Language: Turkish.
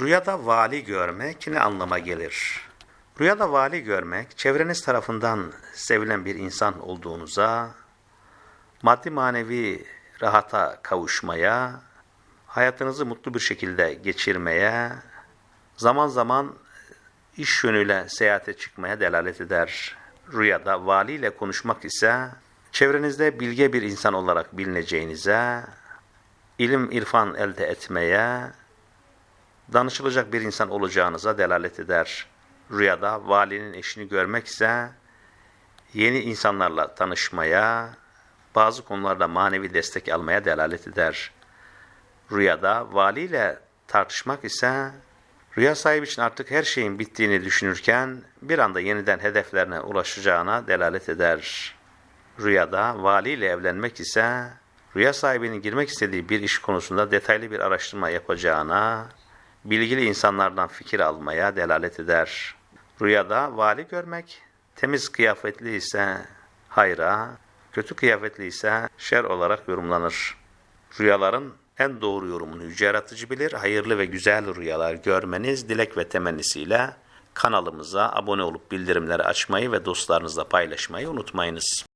Rüyada vali görmek ne anlama gelir? Rüyada vali görmek, çevreniz tarafından sevilen bir insan olduğunuza, maddi manevi rahata kavuşmaya, hayatınızı mutlu bir şekilde geçirmeye, zaman zaman iş yönüyle seyahate çıkmaya delalet eder. Rüyada valiyle konuşmak ise, çevrenizde bilge bir insan olarak bilineceğinize, ilim irfan elde etmeye, danışılacak bir insan olacağınıza delalet eder. Rüyada valinin eşini görmek ise yeni insanlarla tanışmaya, bazı konularda manevi destek almaya delalet eder. Rüyada valiyle tartışmak ise rüya sahibi için artık her şeyin bittiğini düşünürken bir anda yeniden hedeflerine ulaşacağına delalet eder. Rüyada valiyle evlenmek ise rüya sahibinin girmek istediği bir iş konusunda detaylı bir araştırma yapacağına, bilgili insanlardan fikir almaya delalet eder. Rüyada vali görmek, temiz kıyafetli ise hayra, kötü kıyafetli ise şer olarak yorumlanır. Rüyaların en doğru yorumunu yüce yaratıcı bilir. Hayırlı ve güzel rüyalar görmeniz dilek ve temennisiyle kanalımıza abone olup bildirimleri açmayı ve dostlarınızla paylaşmayı unutmayınız.